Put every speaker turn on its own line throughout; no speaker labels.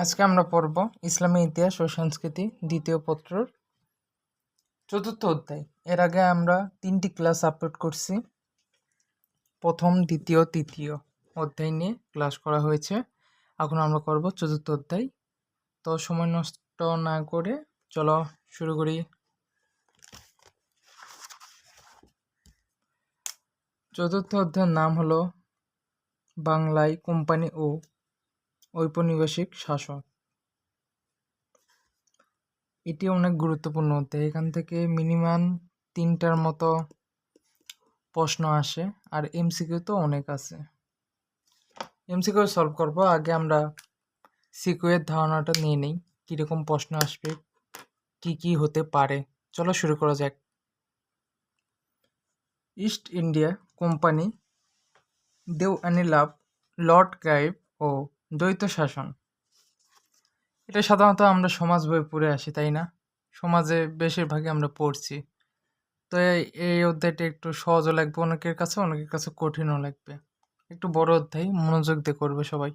আজকে আমরা পড়ব ইসলামী ইতিহাস ও সংস্কৃতি দ্বিতীয় পত্রর চতুর্থ অধ্যায়। এর আগে আমরা তিনটি ক্লাস আপলোড করছি। প্রথম, দ্বিতীয়, তৃতীয় অধ্যায় নিয়ে ক্লাস করা হয়েছে। এখন আমরা করব চতুর্থ অধ্যায়। তো সময় নষ্ট না করে চলো শুরু করি। চতুর্থ অধ্যায়ের নাম হলো বাংলায় কোম্পানি ও ঔপনিবেশিক শাসক। এটি অনেক গুরুত্বপূর্ণ। অধ্যায় এখান থেকে মিনিমাম তিনটার মতো প্রশ্ন আসে আর এমসিকিউ তো অনেক আছে। এমসিকিউ সলভ করব। আগে আমরা সিকিউ এর ধারণাটা নিয়ে নিই। কীরকম প্রশ্ন আসবে, কি কি হতে পারে। চলো শুরু করা যাক। ইস্ট ইন্ডিয়া কোম্পানি দেওয়ানি লাভ, লর্ড ক্রাইভ ও দ্বৈত শাসন। এটা সাধারণত আমরা সমাজ বই পড়ে আসি, তাই না? সমাজে বেশিরভাগই আমরা পড়ছি। তো এই অধ্যায়টা একটু সহজও লাগবে, অনেকের কাছে অনেকের কাছে কঠিনও লাগবে। একটু বড় অধ্যায়, মনোযোগ দিয়ে করবে সবাই।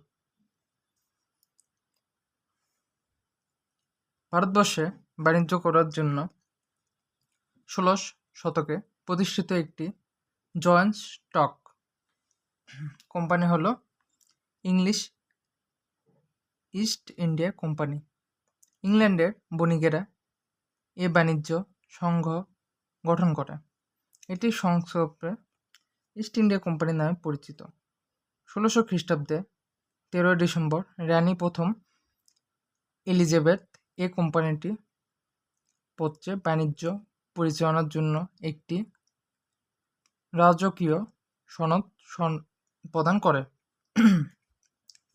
ভারতবর্ষে বাণিজ্য করার জন্য ষোলশ শতকে প্রতিষ্ঠিত একটি জয়েন্ট স্টক কোম্পানি হলো ইংলিশ ইস্ট ইন্ডিয়া কোম্পানি। ইংল্যান্ডের বণিকেরা এ বাণিজ্য সংঘ গঠন করে। এটি সংক্ষেপে ইস্ট ইন্ডিয়া কোম্পানি নামে পরিচিত। ষোলোশো খ্রিস্টাব্দে তেরোই ডিসেম্বর রানী প্রথম এলিজাবেথ এ কোম্পানিটি পত্রে বাণিজ্য পরিচালনার জন্য একটি রাজকীয় সনদ প্রদান করে।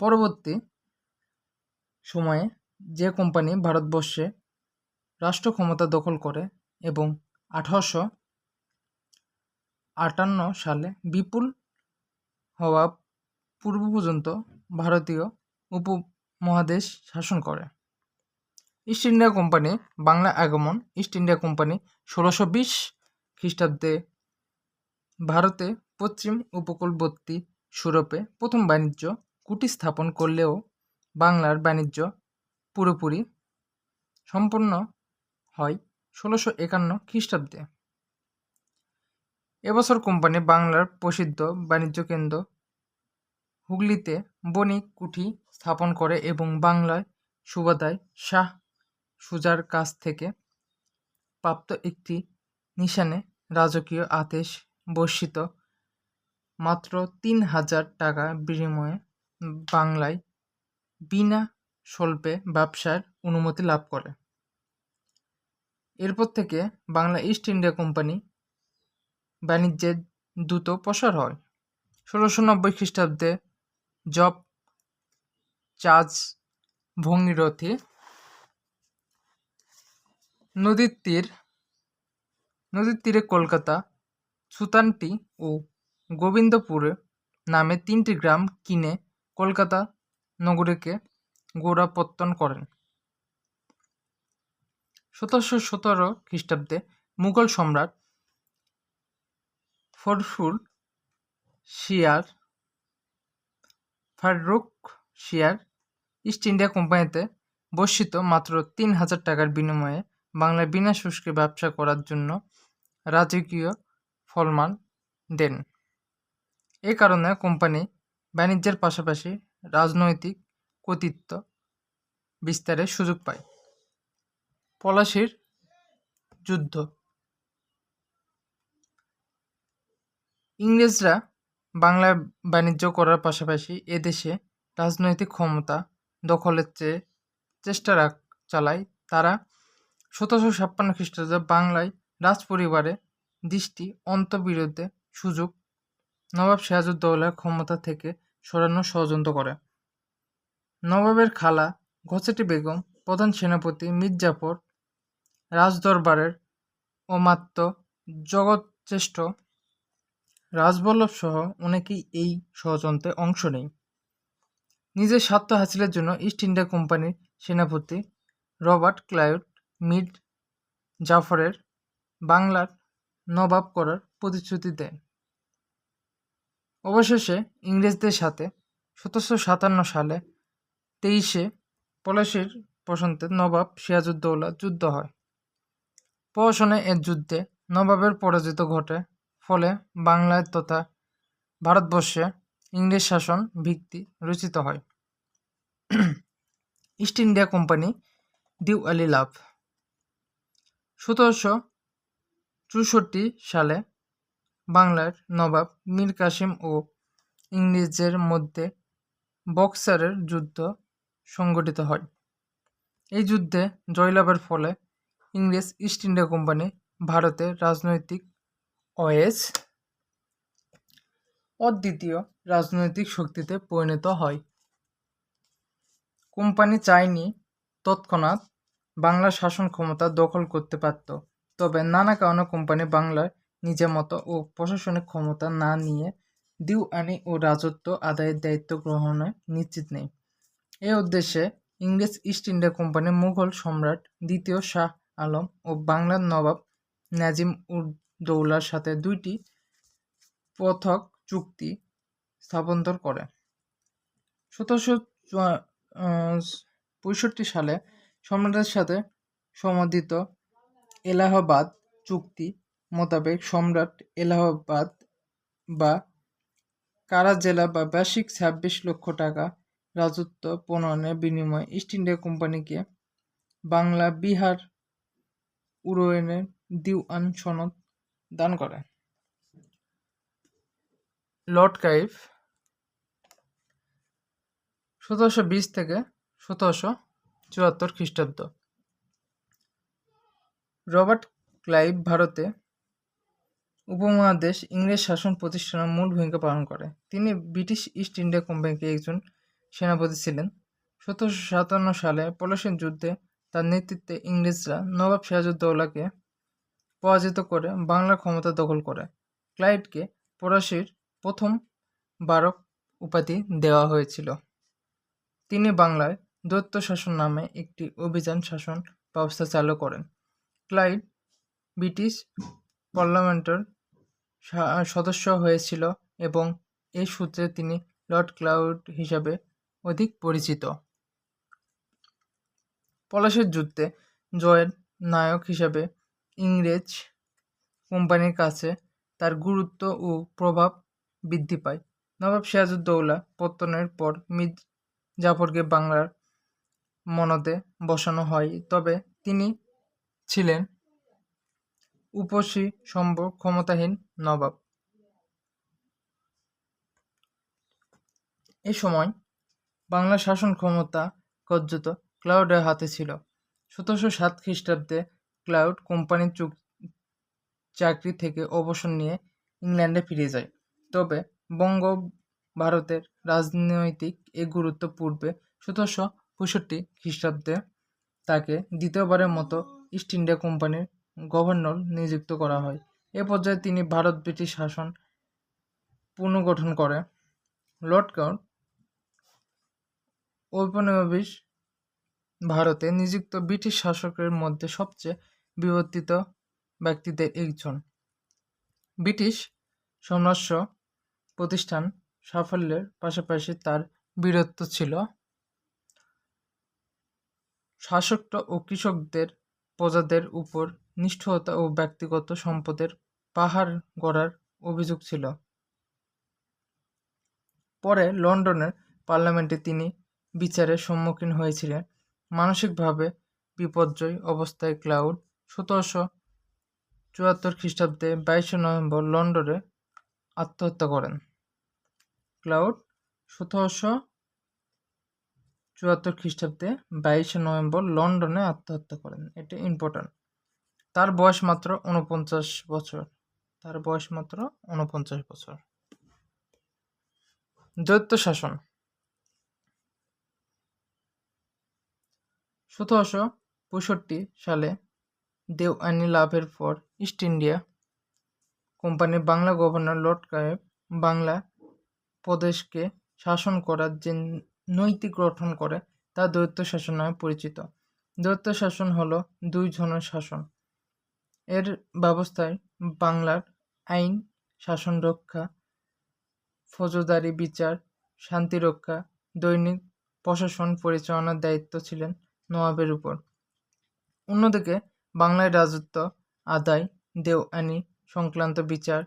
পরবর্তী সময়ে যে কোম্পানি ভারতবর্ষে রাষ্ট্র ক্ষমতা দখল করে এবং আঠারোশো আটান্ন সালে বিপুল হওয়া পূর্ব পর্যন্ত ভারতীয় উপমহাদেশ শাসন করে। ইস্ট ইন্ডিয়া কোম্পানি, বাংলা আগমন, ইস্ট ইন্ডিয়া কোম্পানি ষোলোশো বিশ খ্রিস্টাব্দে ভারতে পশ্চিম উপকূলবর্তী সুরপে প্রথম বাণিজ্য কুটি স্থাপন করলেও বাংলার বাণিজ্য পুরোপুরি সম্পন্ন হয় ষোলোশো একান্ন খ্রিস্টাব্দে। এবছর কোম্পানি বাংলার প্রসিদ্ধ বাণিজ্য কেন্দ্র হুগলিতে বণিক কুঠি স্থাপন করে এবং বাংলায় সুবাদায় শাহ সুজার কাছ থেকে প্রাপ্ত একটি নিশানে রাজকীয় আদেশ বর্ষিত মাত্র তিন হাজার টাকা বিনিময়ে বাংলায় বিনা শুল্কে ব্যবসার অনুমতি লাভ করে। এরপর থেকে বাংলা ইস্ট ইন্ডিয়া কোম্পানি বাণিজ্যের দ্রুত প্রসার হয়। ষোলোশো নব্বই খ্রিস্টাব্দে জব চার্জ ভঙ্গিরথী নদীর তীর নদীর তীরে কলকাতা, সুতানটি ও গোবিন্দপুরে নামে তিনটি গ্রাম কিনে কলকাতা নগরীকে গোড়াপত্তন করেন। সতেরোশো সতেরো খ্রিস্টাব্দে মুঘল সম্রাট ফরফুর শিয়ার ফারুক শিয়ার ইস্ট ইন্ডিয়া কোম্পানিতে বর্ষিত মাত্র তিন হাজার টাকার বিনিময়ে বাংলায় বিনা শুষ্কে ব্যবসা করার জন্য রাজকীয় ফলমান দেন। এ কারণে কোম্পানি বাণিজ্যের পাশাপাশি রাজনৈতিক কর্তৃত্ব বিস্তারের সুযোগ পায়। পলাশির যুদ্ধ। ইংরেজরা বাংলায় বাণিজ্য করার পাশাপাশি এদেশে রাজনৈতিক ক্ষমতা দখলের চেয়ে চেষ্টা চালায়। তারা সতেরোশো ছাপ্পান্ন খ্রিস্টাব্দে বাংলায় রাজপরিবারে দৃষ্টি অন্তবিরোধে সুযোগ নবাব সিরাজউদ্দৌলার ক্ষমতা থেকে সরানোর ষড়যন্ত্র করে। নবাবের খালা ঘসেটি বেগম, প্রধান সেনাপতি মির্জাফর, রাজদরবারের অমাত্য জগৎশ্রেষ্ঠ রাজবল্লভ সহ অনেকেই এই ষড়যন্ত্রে অংশ নেয় নিজের স্বার্থ হাসিলের জন্য ইস্ট ইন্ডিয়া কোম্পানির সেনাপতি রবার্ট ক্লাইড মিড জাফরের বাংলার নবাব করার প্রতিশ্রুতি দেন। অবশেষে ইংরেজদের সাথে সতেরোশো সাতান্ন সালে তেইশে পলাশির প্রশান্তে নবাব সিরাজউদ্দৌলা যুদ্ধ হয়। প্রহসনে এর যুদ্ধে নবাবের পরাজিত ঘটে, ফলে বাংলায় তথা ভারতবর্ষে ইংরেজ শাসন ভিত্তি রচিত হয়। ইস্ট ইন্ডিয়া কোম্পানি দিউ আলী লাভ সতেরোশো চৌষট্টি সালে বাংলার নবাব মীর কাসিম ও ইংরেজের মধ্যে বক্সারের যুদ্ধ সংগঠিত হয়। এই যুদ্ধে জয়লাভের ফলে ইংরেজ ইস্ট ইন্ডিয়া কোম্পানি ভারতের রাজনৈতিক ওয়েস অদ্বিতীয় রাজনৈতিক শক্তিতে পরিণত হয়। কোম্পানি চায়নি তৎক্ষণাৎ বাংলার শাসন ক্ষমতা দখল করতে পারত, তবে নানা কারণে কোম্পানি বাংলার নিজের মতো ও প্রশাসনিক ক্ষমতা না নিয়ে দিওয়ানি ও রাজত্ব, আদায়ের দায়িত্ব গ্রহণে নিশ্চিত নেই। এই উদ্দেশ্যে ইংরেজ ইস্ট ইন্ডিয়া কোম্পানি মুঘল সম্রাট দ্বিতীয় শাহ আলম ও বাংলার নবাব নাজিম উদ্দৌলার সাথে দুইটি পথক চুক্তি স্থাপন্তর করে। সতেরোশো পঁয়ষট্টি সালে সম্রাটের সাথে সমাদিত এলাহাবাদ চুক্তি মোতাবেক সম্রাট এলাহাবাদ বা কারা জেলা বা বার্ষিক ছাব্বিশ লক্ষ টাকা রাজত্ব প্রণয়নের বিনিময়ে ইস্ট ইন্ডিয়া কোম্পানিকে বাংলা বিহার উড়োয়েনের দিওয়ান সনদ দান করে। লর্ড কাইফ সতেরোশো বিশ থেকে সতেরোশো চুয়াত্তর খ্রিস্টাব্দ। রবার্ট ক্লাইভ ভারতে উপমহাদেশ ইংরেজ শাসন প্রতিষ্ঠানের মূল ভূমিকা পালন করে। তিনি ব্রিটিশ ইস্ট ইন্ডিয়া কোম্পানিকে একজন সেনাপতি ছিলেন। সতেরোশো সাতান্ন সালে পলাশির যুদ্ধে তার নেতৃত্বে ইংরেজরা নবাব সিরাজউদ্দৌলাকে পরাজিত করে বাংলার ক্ষমতা দখল করে। ক্লাইডকে পলাশির প্রথম বারক উপাধি দেওয়া হয়েছিল। তিনি বাংলায় দৈত্য শাসন নামে একটি অভিযান শাসন ব্যবস্থা চালু করেন। ক্লাইড ব্রিটিশ পার্লামেন্টের সদস্য হয়েছিল এবং এই সূত্রে তিনি লর্ড ক্লাউড হিসাবে অধিক পরিচিত। পলাশের যুদ্ধে জয়ের নায়ক হিসাবে ইংরেজ কোম্পানির কাছে তার গুরুত্ব ও প্রভাব বৃদ্ধি পায়। নবাব সিরাজউদ্দৌলা পত্তনের পর মির জাফরকে বাংলার মনতে বসানো হয়। তবে তিনি ছিলেন উপসী সম্ভব ক্ষমতাহীন নবাব। এ সময় বাংলা শাসন ক্ষমতা কার্যত ক্লাউডের হাতে ছিল। সতেরোশো সাত খ্রিস্টাব্দে ক্লাউড কোম্পানির চুক চাকরি থেকে অবসর নিয়ে ইংল্যান্ডে ফিরে যায়। তবে বঙ্গ ভারতের রাজনৈতিক এ গুরুত্ব পূর্বে সতেরোশো পঁয়ষট্টি খ্রিস্টাব্দে তাকে দ্বিতীয়বারের মতো ইস্ট ইন্ডিয়া কোম্পানির গভর্নর নিযুক্ত করা হয়। এ পর্যায়ে তিনি ভারত ব্রিটিশ শাসন পুনর্গঠন করে। লর্ড ঔপনিবেশ ভারতে নিযুক্ত ব্রিটিশ শাসকের মধ্যে সবচেয়ে বিবর্তিত ব্যক্তিদের একজন। ব্রিটিশ সাম্রাজ্য প্রতিষ্ঠান সাফল্যের পাশাপাশি তার বীরত্ব ছিল। শাসক ও কৃষকদের প্রজাদের উপর নিষ্ঠুরতা ও ব্যক্তিগত সম্পদের পাহাড় গড়ার অভিযোগ ছিল। পরে লন্ডনের পার্লামেন্টে তিনি বিচারের সম্মুখীন হয়েছিলেন। মানসিকভাবে বিপর্যয় অবস্থায় ক্লাউড সতেরোশো চুয়াত্তর খ্রিস্টাব্দে বাইশে নভেম্বর লন্ডনে আত্মহত্যা করেন। ক্লাউড সতেরোশো চুয়াত্তর খ্রিস্টাব্দে বাইশে নভেম্বর লন্ডনে আত্মহত্যা করেন। এটা ইম্পর্ট্যান্ট তার বয়স মাত্র উনপঞ্চাশ বছর। তার বয়স মাত্র উনপঞ্চাশ বছর। দৈত্য শাসন। সতেরোশো পঁয়ষট্টি সালে দেওয়ানি লাভের পর ইস্ট ইন্ডিয়া কোম্পানির Bangla governor Lord Clive Bangla প্রদেশকে শাসন করার যে নৈতিক গঠন করে, তা দৈত্য শাসন নামে পরিচিত। দৈত্য শাসন হলো দুই জনের শাসন। এর ব্যবস্থায় বাংলার আইন, শাসন রক্ষা, ফৌজদারি বিচার, শান্তি রক্ষা, দৈনিক প্রশাসন পরিচালনার দায়িত্ব ছিলেন নবাবের উপর। অন্যদিকে, বাংলায় রাজত্ব, আদায়, দেওয়ানি সংক্রান্ত বিচার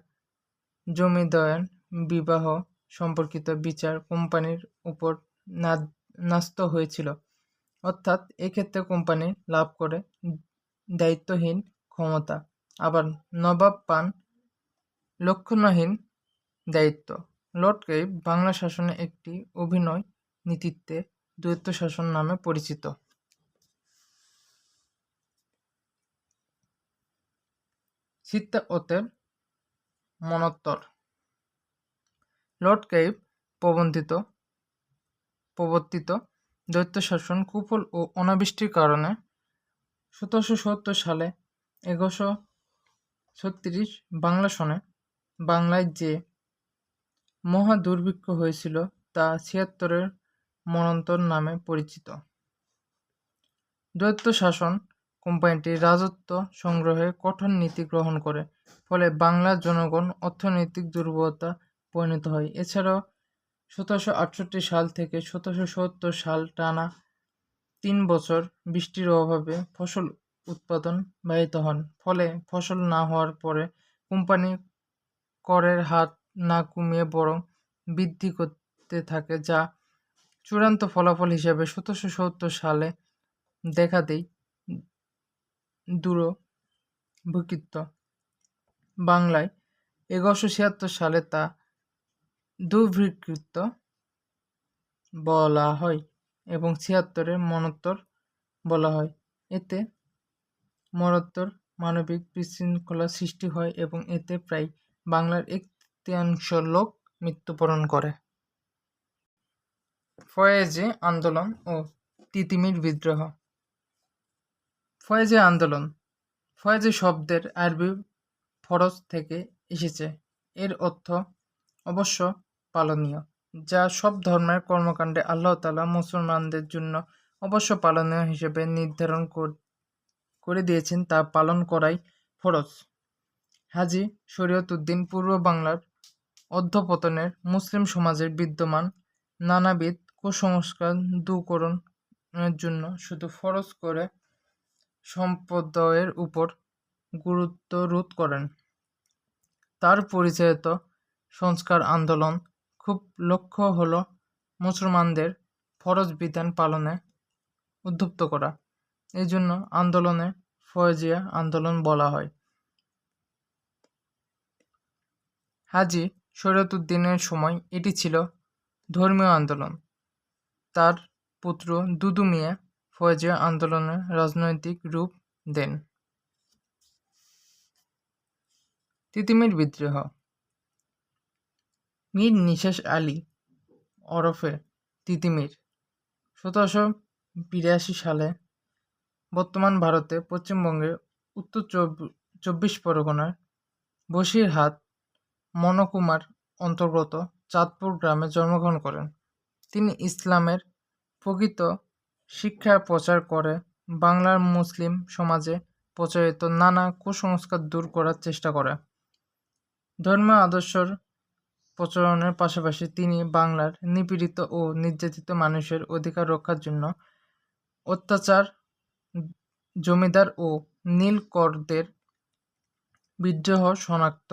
জমিদয়ন বিবাহ সম্পর্কিত বিচার কোম্পানির উপর ন্যস্ত হয়েছিল। অর্থাৎ এক্ষেত্রে কোম্পানি লাভ করে দায়িত্বহীন ক্ষমতা, আবার নবাব পান লক্ষণহীন দায়িত্ব। লর্ড ক্লাইভ বাংলা শাসনে একটি অভিনয় নীতিত্বে দ্বৈত শাসন নামে পরিচিত। সিত্তাওতের মনত্তর। লর্ড ক্লাইভ প্রবন্ধিত, প্রবর্তিত দৈত্য শাসন কুফল ও অনাবৃষ্টির কারণে সতেরোশো সত্তর সালে এগারোশো ছত্রিশ বাংলা সনে বাংলায় যে মহা দুর্ভিক্ষ হয়েছিল তা ছিয়াত্তরের মনন্তর নামে পরিচিত। দৈত্য শাসন কোম্পানিটি রাজত্ব সংগ্রহে কঠোর নীতি গ্রহণ করে, ফলে বাংলার জনগণ অর্থনৈতিক দুর্বলতা পরিণত হয়। এছাড়াও সতেরোশো আটষট্টি সাল থেকে সতেরোশো সত্তর সাল টানা তিন বছর বৃষ্টির অভাবে ফসল উৎপাদন ব্যাহত হন। ফলে ফসল না হওয়ার পরে কোম্পানি করের হার না কমিয়ে বরং বৃদ্ধি করতে থাকে, যা চূড়ান্ত ফলাফল হিসেবে সতেরোশো সত্তর সালে দেখা দেয় দুর্ভিক্ষ বাংলায় এগারোশো ছিয়াত্তর সালে তা দুর্ভিক্ষ বলা হয় এবং ছিয়াত্তরে মনোত্তর বলা হয়। এতে মরোত্তর মানবিক বিশৃঙ্খলা সৃষ্টি হয় এবং এতে প্রায় বাংলার এক তৃতীয়াংশ লোক মৃত্যুবরণ করে। ফয়েজে আন্দোলন ও তিতিমির বিদ্রোহ। ফয়েজে আন্দোলন। ফয়েজে শব্দের আরবি ফরজ থেকে এসেছে। এর অর্থ অবশ্য পালনীয়, যা সব ধর্মের কর্মকাণ্ডে আল্লাহ তালা মুসলমানদের জন্য অবশ্য পালনীয় হিসেবে নির্ধারণ করে দিয়েছেন তা পালন করাই ফরজ। হাজি শরীয়ত উদ্দিন পূর্ব বাংলার অধ্যপতনের মুসলিম সমাজের বিদ্যমান নানাবিধ কুসংস্কার দূরকরণের জন্য শুধু ফরজ করে সম্প্রদায়ের উপর গুরুত্ব রোধ করেন। তার পরিচালিত সংস্কার আন্দোলন খুব লক্ষ্য হল মুসলমানদের ফরজ বিধান পালনে উদ্বুদ্ধ করা। এই জন্য আন্দোলনে ফয়জিয়া আন্দোলন বলা হয়। হাজি শরীয়তুদ্দিনের সময় এটি ছিল ধর্মীয় আন্দোলন। তার পুত্র দুদু মিয়া ফয়জিয়া আন্দোলনের রাজনৈতিক রূপ দেন। তিতিমির বিদ্রোহ। মীর নিশাস আলী ওরফে তিতিমির সতেরোশো বিরাশি সালে বর্তমান ভারতে পশ্চিমবঙ্গের উত্তর চব্বিশ পরগনার বসিরহাট মনকুমার অন্তর্গত চাঁদপুর গ্রামে জন্মগ্রহণ করেন। তিনি ইসলামের প্রকৃত শিক্ষা প্রচার করে বাংলার মুসলিম সমাজে প্রচারিত নানা কুসংস্কার দূর করার চেষ্টা করে। ধর্মীয় আদর্শর প্রচলনের পাশাপাশি তিনি বাংলার নিপীড়িত ও নির্যাতিত মানুষের অধিকার রক্ষার জন্য অত্যাচার জমিদার ও নীলকরদের বিদ্রোহ শনাক্ত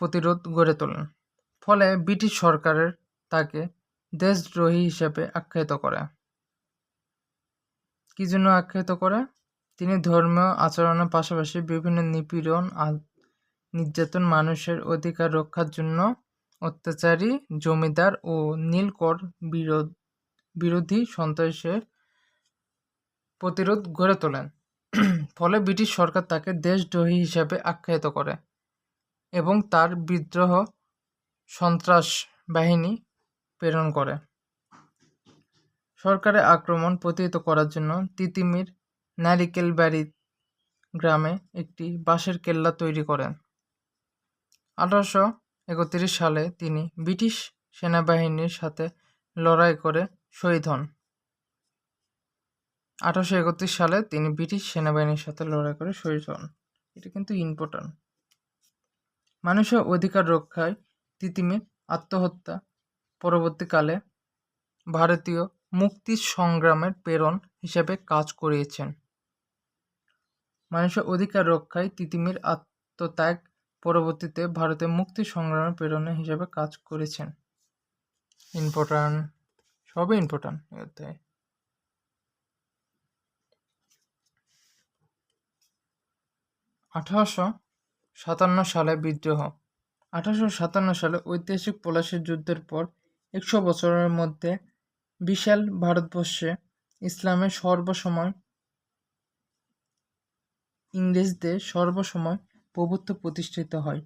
প্রতিরোধ গড়ে তোলেন। ফলে ব্রিটিশ সরকারের তাকে দেশদ্রোহী হিসেবে আখ্যায়িত করে। কী জন্য আখ্যায়িত করে? তিনি ধর্মীয় আচরণের পাশাপাশি বিভিন্ন নিপীড়ন নির্যাতন, মানুষের অধিকার রক্ষার জন্য অত্যাচারী, জমিদার ও নীলকর বিরোধ, বিরোধী সন্ত্রাসের প্রতিরোধ গড়ে তোলেন। ফলে ব্রিটিশ সরকার তাকে দেশদ্রোহী হিসাবে আখ্যায়িত করে এবং তার বিদ্রোহ সন্ত্রাস বাহিনী প্রেরণ করে। সরকারের আক্রমণ প্রতিহত করার জন্য তিতিমির নারিকেলবাড়ি গ্রামে একটি বাঁশের কেল্লা তৈরি করেন। আঠারোশো একত্রিশ সালে তিনি ব্রিটিশ সেনাবাহিনীর সাথে লড়াই করে শহীদ হন। আঠারোশো একত্রিশ সালে তিনি ব্রিটিশ সেনাবাহিনীর সাথে লড়াই করে শহীদ হন। এটা কিন্তু ইম্পর্ট্যান্ট মানুষের অধিকার রক্ষায় তিতিমির আত্মহত্যা, পরবর্তীকালে ভারতীয় মুক্তি সংগ্রামের প্রেরণ হিসেবে কাজ করিয়েছেন। মানুষের অধিকার রক্ষায় তিতিমির আত্মত্যাগ পরবর্তীতে ভারতের মুক্তি সংগ্রামের প্রেরণা হিসেবে কাজ করেছেন। ইম্পর্ট্যান্ট সবই ইম্পর্ট্যান্ট অধ্যায়। আঠারোশো সাতান্ন সালে বিদ্রোহ। আঠারোশো সাতান্ন সালে ঐতিহাসিক পলাশির যুদ্ধের পর একশো বছরের মধ্যে বিশাল ভারতবর্ষে ইসলামের সর্বসময় ইংরেজদের সর্বসময় প্রভুত্ব প্রতিষ্ঠিত হয়।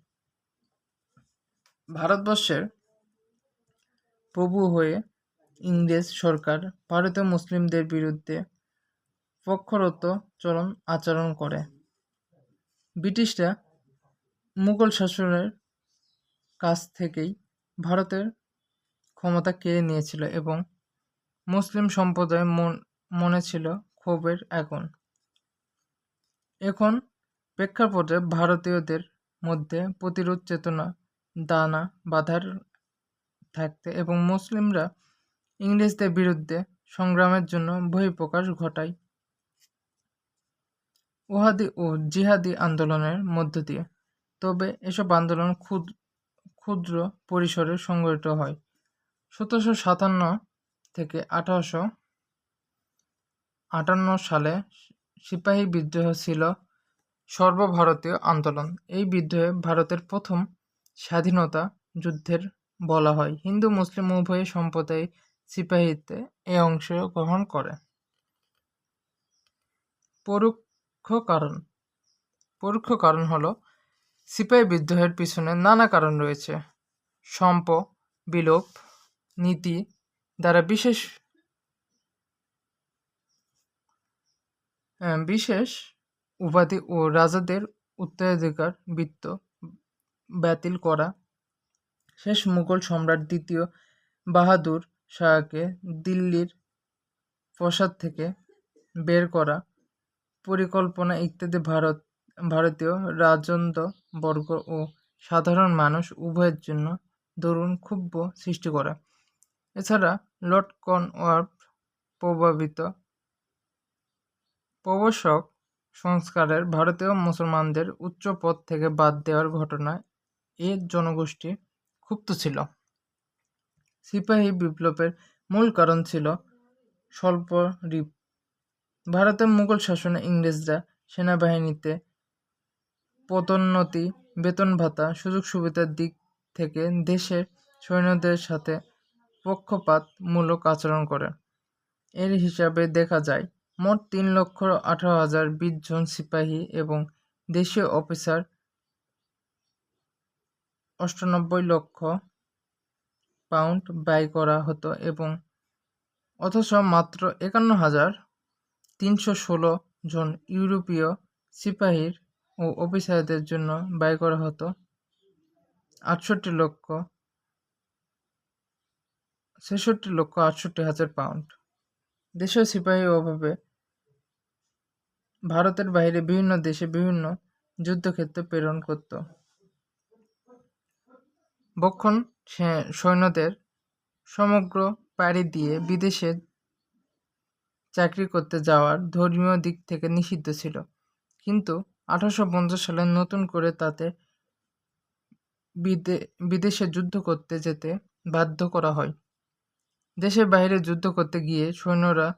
ভারতবর্ষের প্রভু হয়ে ইংরেজ সরকার ভারতীয় মুসলিমদের বিরুদ্ধে পক্ষরত চরণ আচরণ করে। ব্রিটিশরা মুঘল শাসনের কাছ থেকেই ভারতের ক্ষমতা কেড়ে নিয়েছিল এবং মুসলিম সম্প্রদায় মন, মনে ছিল ক্ষোভের এখন। এখন প্রেক্ষাপটে ভারতীয়দের মধ্যে প্রতিরোধ চেতনা, দানা বাঁধার থাকতে এবং মুসলিমরা ইংরেজদের বিরুদ্ধে সংগ্রামের জন্য বহিঃপ্রকাশ ঘটায়। ওহাদি ও জিহাদি আন্দোলনের মধ্য দিয়ে। তবে এসব আন্দোলন ক্ষুদ্র ক্ষুদ্র পরিসরে সংগঠিত হয়। সতেরোশো সাতান্ন থেকে আঠারোশো আটান্ন সালে সিপাহী বিদ্রোহ ছিল সর্বভারতীয় আন্দোলন। এই বিদ্রোহে ভারতের প্রথম স্বাধীনতা যুদ্ধের বলা হয়। হিন্দু, মুসলিম উভয় সম্প্রদায় সিপাহীতে এ অংশ গ্রহণ করে। পরোক্ষ কারণ। পরোক্ষ কারণ হলো, সিপাহী বিদ্রোহের পিছনে নানা কারণ রয়েছে। সম্প, বিলোপ, নীতি দ্বারা বিশেষ বিশেষ উপাধি ও রাজাদের উত্তরাধিকার, বৃত্ত বাতিল করা। শেষ মুঘল সম্রাট দ্বিতীয় বাহাদুর শাহকে দিল্লির প্রসাদ থেকে বের করা। পরিকল্পনা ইত্যাদি ভারত, ভারতীয় রাজন্দ বর্গ ও সাধারণ মানুষ উভয়ের জন্য দরুন ক্ষুব্ধ সৃষ্টি করে। এছাড়া লর্ড কনওয়ার্থ প্রভাবিত প্রবর্ষক সংস্কারের ভারতীয় মুসলমানদের উচ্চ পদ থেকে বাদ দেওয়ার ঘটনায় এ জনগোষ্ঠী ক্ষুব্ধ ছিল। সিপাহী বিপ্লবের মূল কারণ ছিল স্বল্প রিপ ভারতের মুঘল শাসনে ইংরেজরা সেনাবাহিনীতে পদোন্নতি, বেতন ভাতা সুযোগ সুবিধার দিক থেকে দেশের সৈন্যদের সাথে পক্ষপাতমূলক আচরণ করে। এর হিসাবে দেখা যায়, মোট তিন লক্ষ আঠারো হাজার বিশ জন সিপাহী এবং দেশীয় অফিসার অষ্টানব্বই লক্ষ পাউন্ড ব্যয় করা হতো এবং অথচ মাত্র একান্ন হাজার তিনশো ষোলো জন ইউরোপীয় সিপাহীর ও অফিসারদের জন্য ব্যয় করা হতো। আটষট্টি লক্ষ, ছেষট্টি লক্ষ আটষট্টি হাজার পাউন্ড। দেশীয় সিপাহী অভাবে ভারতের বাইরে বিভিন্ন দেশে বিভিন্ন যুদ্ধক্ষেত্রে প্রেরণ করত। বক্ষণ সৈন্যদের সমগ্র পাড়ি দিয়ে বিদেশে চাকরি করতে যাওয়ার ধর্মীয় দিক থেকে নিষিদ্ধ ছিল। কিন্তু আঠারোশো পঞ্চাশ সালে নতুন করে তাতে বিদে বিদেশে যুদ্ধ করতে যেতে বাধ্য করা হয়। দেশের বাইরে যুদ্ধ করতে গিয়ে সৈন্যরা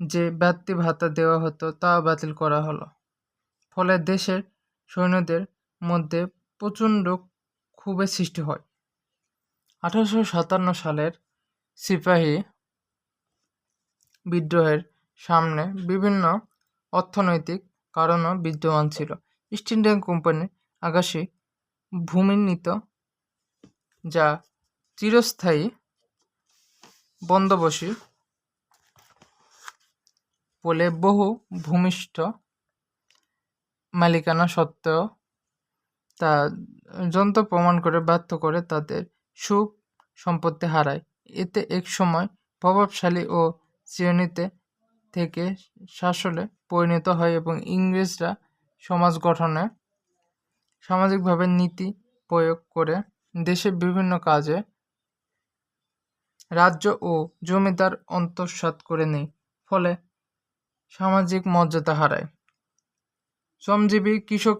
যে ব্যক্তি ভাতা দেওয়া হতো তা বাতিল করা হলো। ফলে দেশের সৈন্যদের মধ্যে প্রচণ্ড ক্ষোভের সৃষ্টি হয়। আঠারোশো সাতান্ন সালের সিপাহী বিদ্রোহের সামনে বিভিন্ন অর্থনৈতিক কারণও বিদ্যমান ছিল। ইস্ট ইন্ডিয়ান কোম্পানি আকাশী ভূমি নিত যা চিরস্থায়ী বন্দোবসী বলে বহু ভূমিষ্ঠ মালিকানা সত্ত্বেও তা যন্ত্র প্রমাণ করে ব্যর্থ করে তাদের সুখ সম্পত্তি হারায়। এতে এক সময় প্রভাবশালী ও শ্রেণীতে থেকে শাসনে পরিণত হয় এবং ইংরেজরা সমাজ গঠনে সামাজিকভাবে নীতি প্রয়োগ করে দেশের বিভিন্ন কাজে রাজ্য ও জমিদার অন্তঃসাৎ করে নেয়, ফলে সামাজিক মর্যাদা হারায়। শ্রমজীবী কৃষক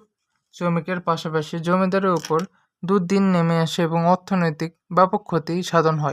শ্রমিকের পাশাপাশি জমিদারের উপর দুর্দিন নেমে আসে এবং অর্থনৈতিক ব্যাপক ক্ষতি সাধন হয়।